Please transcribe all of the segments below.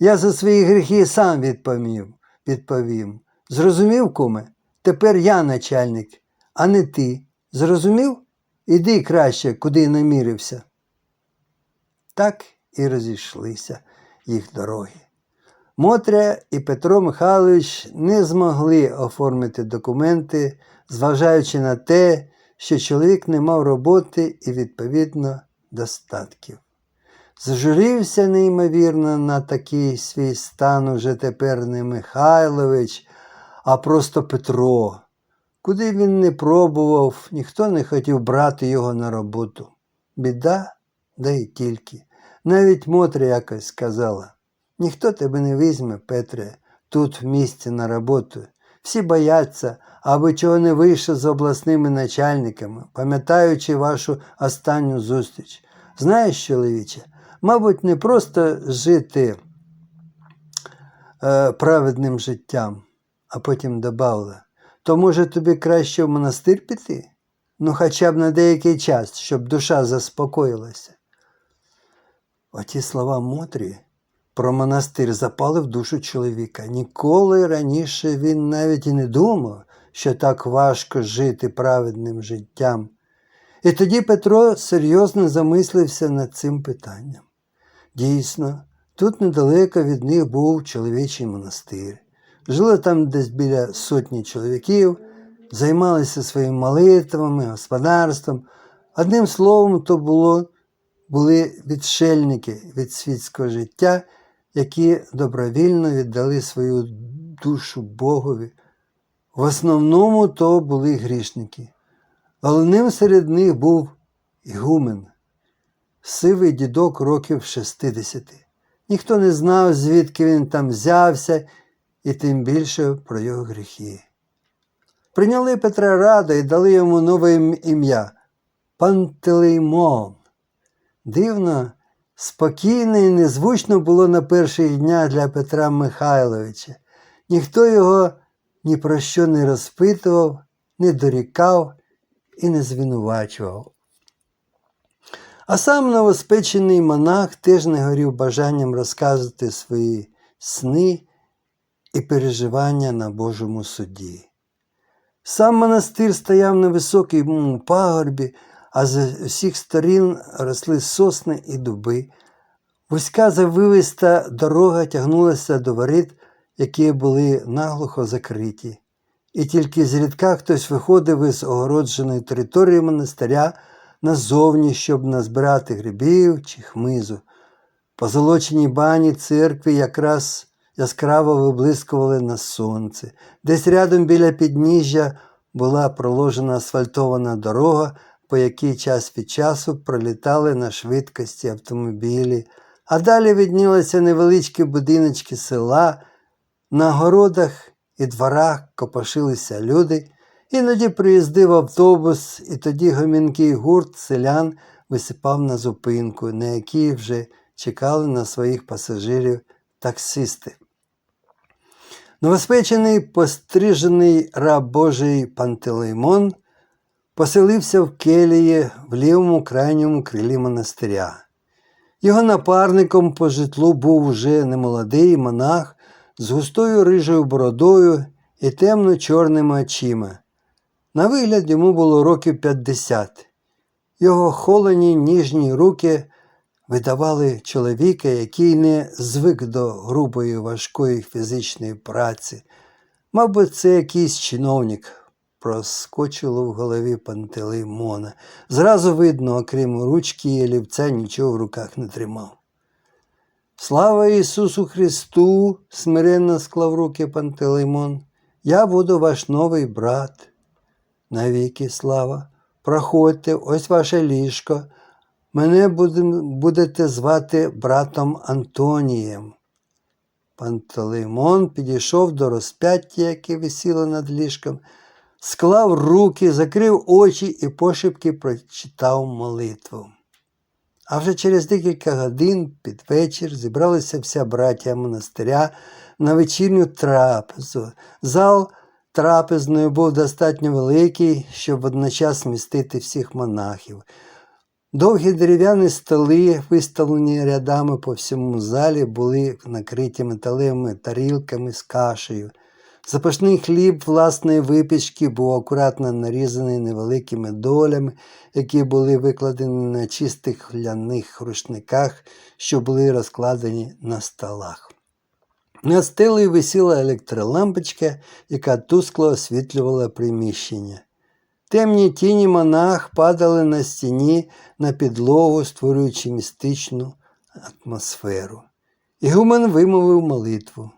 Я за свої гріхи сам відповів. відповім. Зрозумів, куме? Тепер я начальник, а не ти. Зрозумів? Іди краще, куди намірився. Так і розійшлися їх дороги. Мотря і Петро Михайлович не змогли оформити документи, зважаючи на те, що чоловік не мав роботи і, відповідно, достатків. Зжурівся неймовірно на такий свій стан уже тепер не Михайлович, а просто Петро. Куди він не пробував, ніхто не хотів брати його на роботу. Біда, да й тільки. Навіть Мотря якось сказала: ніхто тебе не візьме, Петре, тут в місті на роботу. Всі бояться, аби чого не вийшло з обласними начальниками, пам'ятаючи вашу останню зустріч. Знаєш, чоловіче, мабуть, не просто жити е, праведним життям, а потім додавала. То може тобі краще в монастир піти? Ну, хоча б на деякий час, щоб душа заспокоїлася. Оті слова Мотрі про монастир запали в душу чоловіка. Ніколи раніше він навіть і не думав, що так важко жити праведним життям. І тоді Петро серйозно замислився над цим питанням. Дійсно, тут недалеко від них був чоловічий монастир. Жили там десь біля сотні чоловіків, займалися своїми молитвами, господарством. Одним словом, то було, були відшельники від світського життя, які добровільно віддали свою душу Богові. В основному то були грішники. Головним серед них був Ігумен, сивий дідок років 60. Ніхто не знав, звідки він там взявся, і тим більше про його гріхи. Прийняли Петра Рада і дали йому нове ім'я Пантелеймон. Дивно, спокійно і незвучно було на перших днях для Петра Михайловича. Ніхто його ні про що не розпитував, не дорікав і не звинувачував. А сам новоспечений монах теж не горів бажанням розказувати свої сни і переживання на Божому суді. Сам монастир стояв на високому пагорбі, а з усіх сторін росли сосни і дуби. Вузька завивиста дорога тягнулася до воріт, які були наглухо закриті. І тільки зрідка хтось виходив із огородженої території монастиря назовні, щоб назбирати грибів чи хмизу. Позолочені бані церкви якраз яскраво виблискували на сонце. Десь рядом біля підніжжя була проложена асфальтована дорога, по якій час від часу пролітали на швидкості автомобілі, а далі виднілися невеличкі будиночки села, на городах і дворах копошилися люди. Іноді приїздив автобус, і тоді гомінкий гурт селян висипав на зупинку, на якій вже чекали на своїх пасажирів таксисти. Новоспечений пострижений раб Божий Пантелеймон поселився в келії в лівому крайньому крилі монастиря. Його напарником по житлу був уже немолодий монах з густою рижою бородою і темно-чорними очима. На вигляд йому було років 50. Його холені ніжні руки видавали чоловіка, який не звик до грубої важкої фізичної праці. Мабуть, це якийсь чиновник, проскочило в голові Пантелеймона. Зразу видно, окрім ручки і олівця, нічого в руках не тримав. Слава Ісусу Христу! смиренно склав руки Пантелеймон. Я буду ваш новий брат. Навіки слава. Проходьте, ось ваше ліжко. Мене будете звати братом Антонієм. Пантелеймон підійшов до розп'яття, яке висіло над ліжком, склав руки, закрив очі і пошепки прочитав молитву. А вже через декілька годин під вечір зібралися вся браття монастиря на вечірню трапезу. Зал трапезною був достатньо великий, щоб водночас містити всіх монахів. Довгі дерев'яні столи, виставлені рядами по всьому залі, були накриті металевими тарілками з кашею. Запашний хліб власної випічки був акуратно нарізаний невеликими долями, які були викладені на чистих ляних рушниках, що були розкладені на столах. На стелі висіла електролампочка, яка тускло освітлювала приміщення. Темні тіні монах падали на стіні на підлогу, створюючи містичну атмосферу. Ігумен вимовив молитву.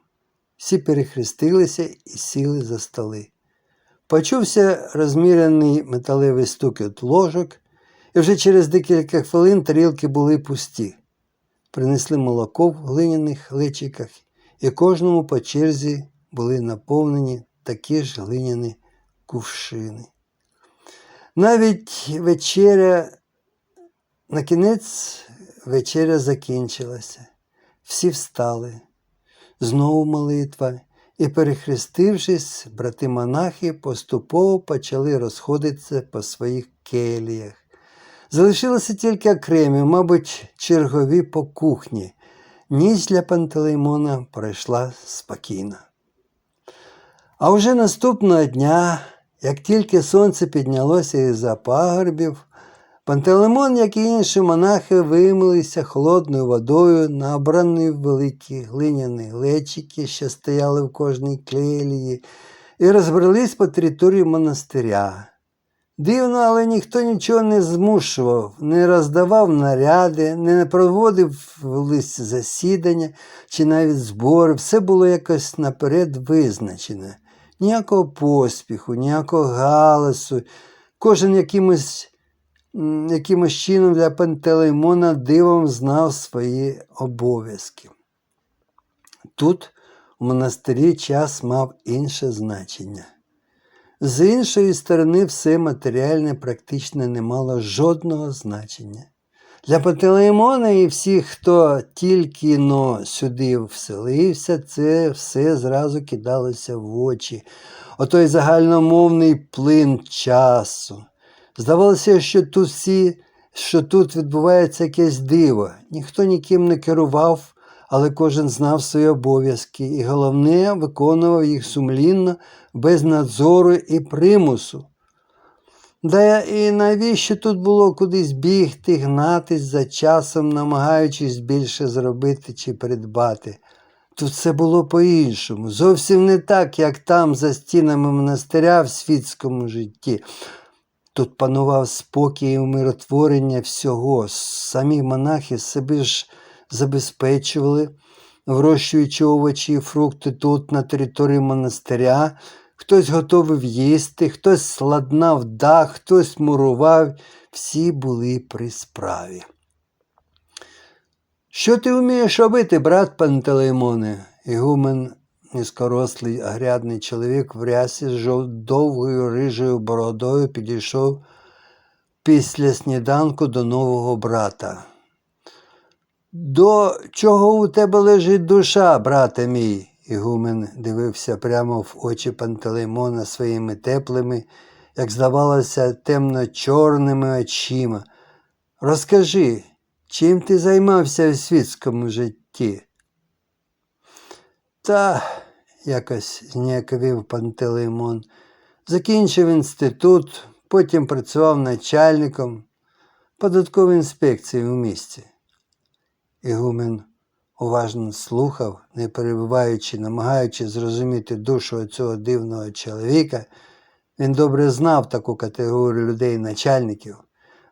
Всі перехрестилися і сіли за столи. Почувся розмірений металевий стукіт ложок, і вже через декілька хвилин тарілки були пусті. Принесли молоко в глиняних глечиках, і кожному по черзі були наповнені такі ж глиняні кувшини. Навіть вечеря, на кінець вечеря закінчилася. Всі встали. Знову молитва, і, перехрестившись, брати монахи поступово почали розходитися по своїх келіях. Залишилися тільки окремі, мабуть, чергові по кухні. Ніч для Пантелеймона пройшла спокійно. А вже наступного дня, як тільки сонце піднялося із-за пагорбів, Пантелеймон, як і інші монахи, вимилися холодною водою, набрані в великі глиняні глечики, що стояли в кожній клелії, і розбрелись по території монастиря. Дивно, але ніхто нічого не змушував, не роздавав наряди, не проводив лист засідання чи навіть збори. Все було якось наперед визначене. Ніякого поспіху, ніякого галасу. Кожен якимось, якимось чином для Пантелеймона дивом знав свої обов'язки. Тут, у монастирі, час мав інше значення. З іншої сторони, все матеріальне практично не мало жодного значення. Для Пантелеймона і всіх, хто тільки но сюди вселився, це все зразу кидалося в очі. Отой загальномовний плин часу. Здавалося, що тут всі, що тут відбувається якесь диво. Ніхто ніким не керував, але кожен знав свої обов'язки і головне виконував їх сумлінно, без надзору і примусу. Да і навіщо тут було кудись бігти, гнатись за часом, намагаючись більше зробити чи придбати? Тут все було по-іншому, зовсім не так, як там, за стінами монастиря в світському житті. Тут панував спокій і умиротворення всього. Самі монахи себе ж забезпечували, вирощуючи овочі і фрукти тут, на території монастиря. Хтось готовив їсти, хтось сладнав дах, хтось мурував, всі були при справі. Що ти вмієш робити, брат Пантелеймоне? Ігумен, низькорослий, агрядний чоловік в рясі з довгою рижою бородою підійшов після сніданку до нового брата. До чого у тебе лежить душа, брате мій? Ігумен дивився прямо в очі Пантелеймона своїми теплими, як здавалося, темно-чорними очима. Розкажи, чим ти займався у світському житті? Та, якось зніяковів Пантелеймон, закінчив інститут, потім працював начальником податкової інспекції у місті. Ігумен уважно слухав, не перебуваючи, намагаючись зрозуміти душу цього дивного чоловіка. Він добре знав таку категорію людей начальників,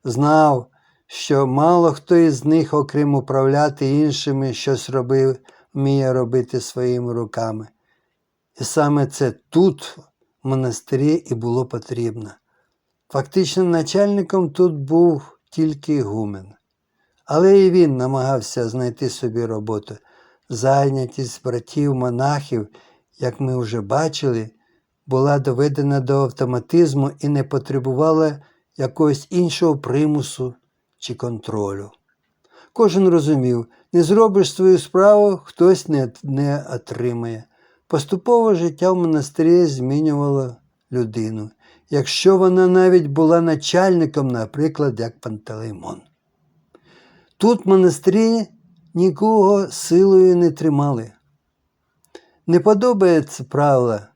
знав, що мало хто із них, окрім управляти іншими, щось робив, вміє робити своїми руками. І саме це тут, в монастирі, і було потрібно. Фактично, начальником тут був тільки гумен. Але і він намагався знайти собі роботу. Зайнятість братів монахів, як ми вже бачили, була доведена до автоматизму і не потребувала якогось іншого примусу чи контролю. Кожен розумів, не зробиш свою справу, хтось не, не отримає. Поступово життя в монастирі змінювало людину, якщо вона навіть була начальником, наприклад, як Пантелеймон. Тут монастирі нікого силою не тримали. Не подобається правила,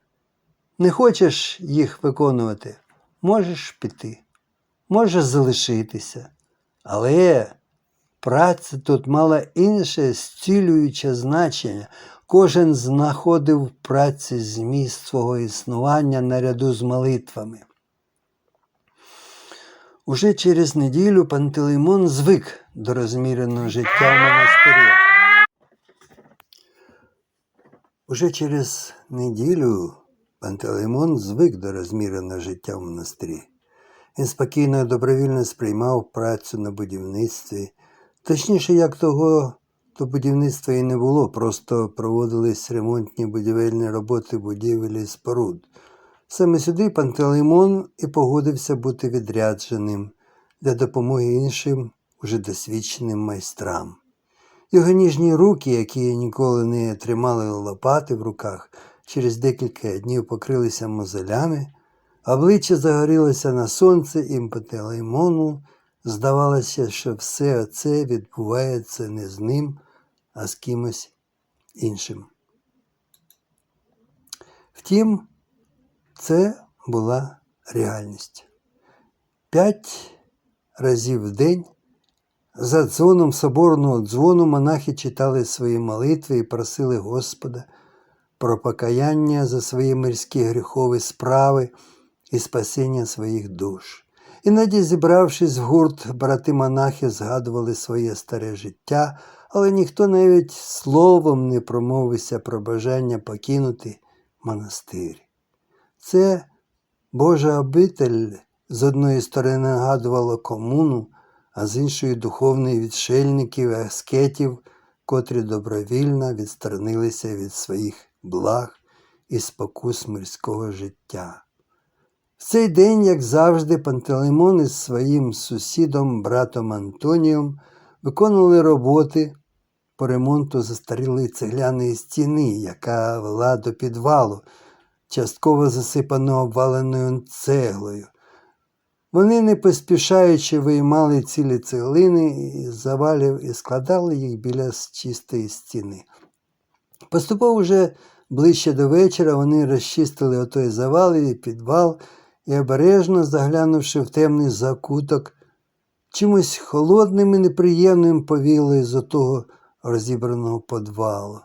не хочеш їх виконувати, можеш піти, можеш залишитися. Але праця тут мала інше зцілююче значення. Кожен знаходив в праці зміст свого існування наряду з молитвами. Уже через неділю Пантелеймон звик до розміреного життя в монастирі. Уже через неділю Пантелеймон звик до розміреного життя в монастирі. Він спокійно і добровільно сприймав працю на будівництві. Точніше, як того, то будівництва і не було, просто проводились ремонтні будівельні роботи будівель і споруд. Саме сюди Пантелеймон і погодився бути відрядженим для допомоги іншим уже досвідченим майстрам. Його ніжні руки, які ніколи не тримали лопати в руках, через декілька днів покрилися мозолями, обличчя загорілося на сонце і Пантелеймону здавалося, що все це відбувається не з ним, а з кимось іншим. Втім, це була реальність. П'ять разів в день за дзвоном соборного дзвону монахи читали свої молитви і просили Господа про покаяння за свої мирські гріхові справи і спасіння своїх душ. Іноді, зібравшись в гурт, брати монахи згадували своє старе життя, але ніхто навіть словом не промовився про бажання покинути монастир. Це Божа обитель з одної сторони нагадувала комуну, а з іншої духовний відшельників і аскетів, котрі добровільно відсторонилися від своїх благ і спокус мирського життя. В цей день, як завжди, Пантелеймон із своїм сусідом, братом Антонієм, виконували роботи по ремонту застарілої цегляної стіни, яка вела до підвалу, частково засипаного обваленою цеглою. Вони, не поспішаючи, виймали цілі цеглини із завалів і складали їх біля чистої стіни. Поступово вже ближче до вечора вони розчистили отой завал і підвал і обережно заглянувши в темний закуток, чимось холодним і неприємним повіли з отого розібраного подвалу.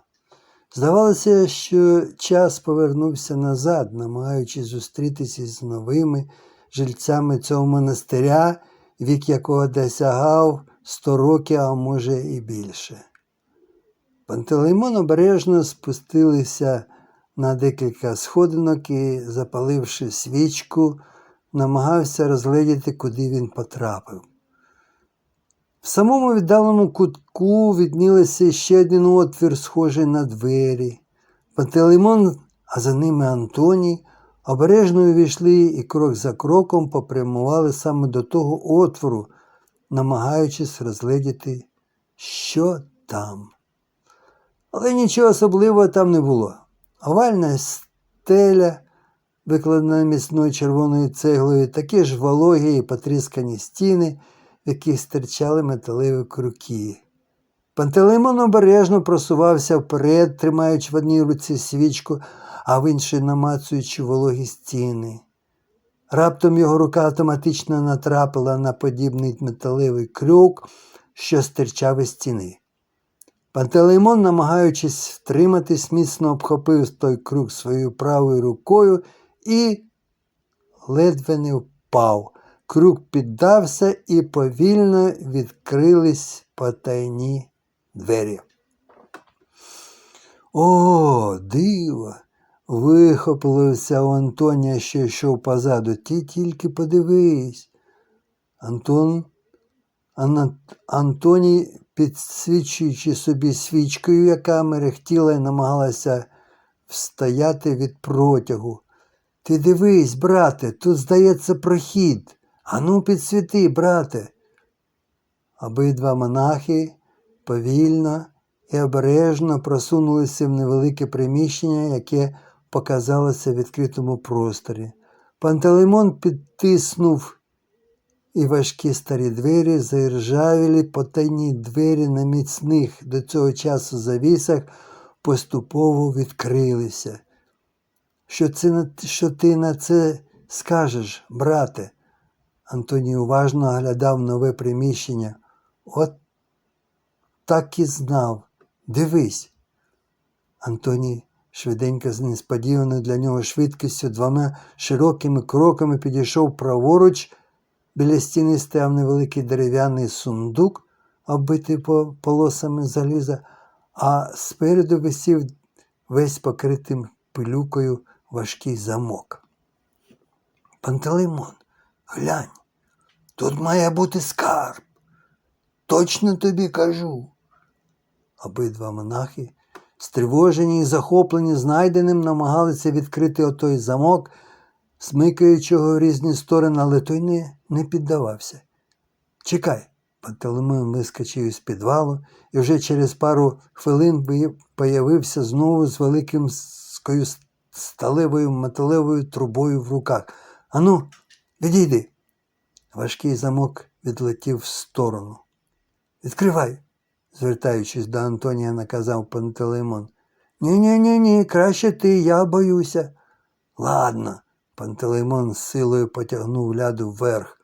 Здавалося, що час повернувся назад, намагаючись зустрітися з новими жильцями цього монастиря, вік якого досягав сто років, а може і більше. Пантелеймон обережно спустилися на декілька сходинок і, запаливши свічку, намагався розглядіти, куди він потрапив. В самому віддаленому кутку віднілися ще один отвір, схожий на двері. Пантелеймон, а за ними Антоній, обережно увійшли і крок за кроком попрямували саме до того отвору, намагаючись розглядіти, що там. Але нічого особливого там не було. Овальна стеля, викладена міцною червоною цеглою, такі ж вологі і потріскані стіни, в яких стирчали металеві круки. Пантелеймон обережно просувався вперед, тримаючи в одній руці свічку, а в іншій намацуючи вологі стіни. Раптом його рука автоматично натрапила на подібний металевий крюк, що стирчав із стіни. Пантелеймон, намагаючись втриматись, міцно обхопив той круг своєю правою рукою і ледве не впав. Круг піддався і повільно відкрились потайні двері. О, диво! Вихопилося у Антонія, що йшов позаду. Ти тільки подивись. Антон, Ана, Антоній, підсвічуючи собі свічкою, яка мерехтіла і намагалася встояти від протягу. Ти дивись, брате, тут, здається, прохід. Ану, підсвіти, брате. Обидва монахи повільно і обережно просунулися в невелике приміщення, яке показалося в відкритому просторі. Пантелеймон підтиснув і важкі старі двері, заіржавілі потайні двері на міцних до цього часу завісах поступово відкрилися. Що, це, що ти на це скажеш, брате? Антоній уважно оглядав нове приміщення. От так і знав. Дивись. Антоній швиденько з несподіваною для нього швидкістю двома широкими кроками підійшов праворуч. Біля стіни стояв невеликий дерев'яний сундук, оббитий по- полосами заліза, а спереду висів весь покритим пилюкою важкий замок. Пантелеймон, глянь, тут має бути скарб. Точно тобі кажу. Обидва монахи, стривожені і захоплені знайденим, намагалися відкрити отой замок, смикаючи його в різні сторони, але той не, не піддавався. Чекай, Пантелеймон вискочив із підвалу і вже через пару хвилин появився знову з великим сталевою металевою трубою в руках. Ану, відійди. Важкий замок відлетів в сторону. Відкривай, звертаючись до Антонія, наказав Пантелеймон. Ні, ні, ні, краще ти, я боюся. Ладно, Пантелеймон з силою потягнув ляду вверх.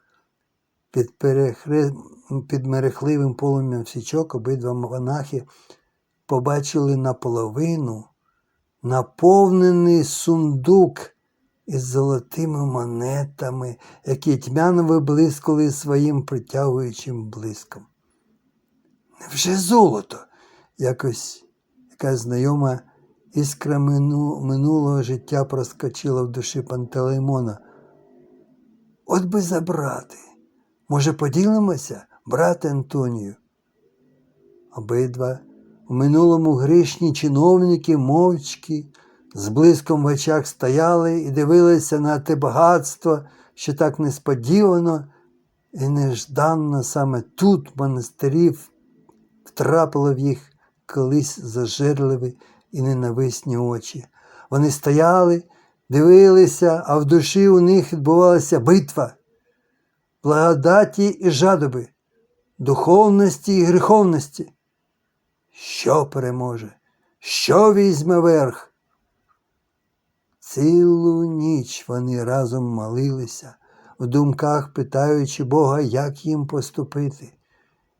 Під, перехре... під мерехливим полум'ям свічок обидва монахи побачили наполовину наповнений сундук із золотими монетами, які тьмяно виблискували своїм притягуючим блиском. Невже золото? Якось якась знайома іскра мину- минулого життя проскочила в душі Пантелеймона. От би забрати. Може, поділимося, брате Антонію? Обидва в минулому грішні чиновники мовчки з блиском в очах стояли і дивилися на те багатство, що так несподівано і нежданно саме тут, в монастирі, втрапило в їх колись зажерливі і ненависні очі. Вони стояли, дивилися, а в душі у них відбувалася битва, благодаті і жадоби, духовності і гріховності. Що переможе? Що візьме верх? Цілу ніч вони разом молилися, в думках питаючи Бога, як їм поступити,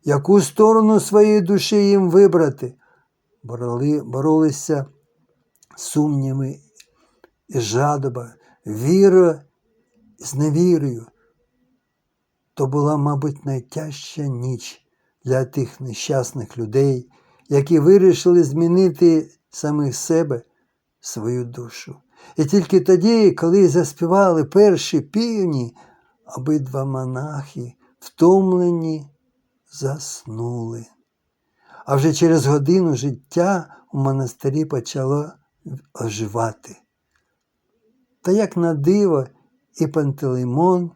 яку сторону своєї душі їм вибрати. Бороли, боролися сумніви і жадоба, віра з невірою. То була, мабуть, найтяжча ніч для тих нещасних людей, які вирішили змінити самих себе свою душу. І тільки тоді, коли заспівали перші півні, обидва монахи, втомлені, заснули. А вже через годину життя у монастирі почало оживати. Та як на диво, і Пантелеймон,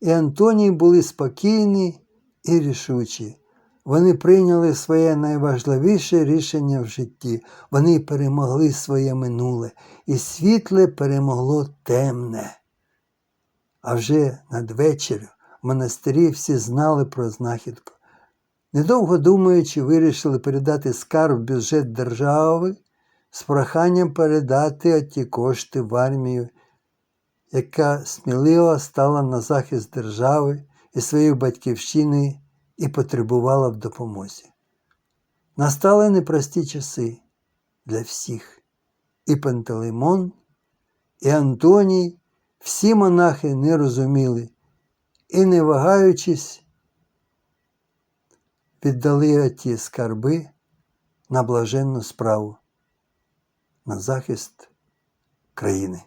і Антоній були спокійні і рішучі. Вони прийняли своє найважливіше рішення в житті. Вони перемогли своє минуле, і світле перемогло темне. А вже надвечір в монастирі всі знали про знахідку. Недовго думаючи, вирішили передати скарб в бюджет держави з проханням передати ті кошти в армію, яка сміливо стала на захист держави і своєї батьківщини і потребувала в допомозі. Настали непрості часи для всіх. І Пантелеймон, і Антоній, всі монахи не розуміли і, не вагаючись, віддали ті скарби на блаженну справу, на захист країни.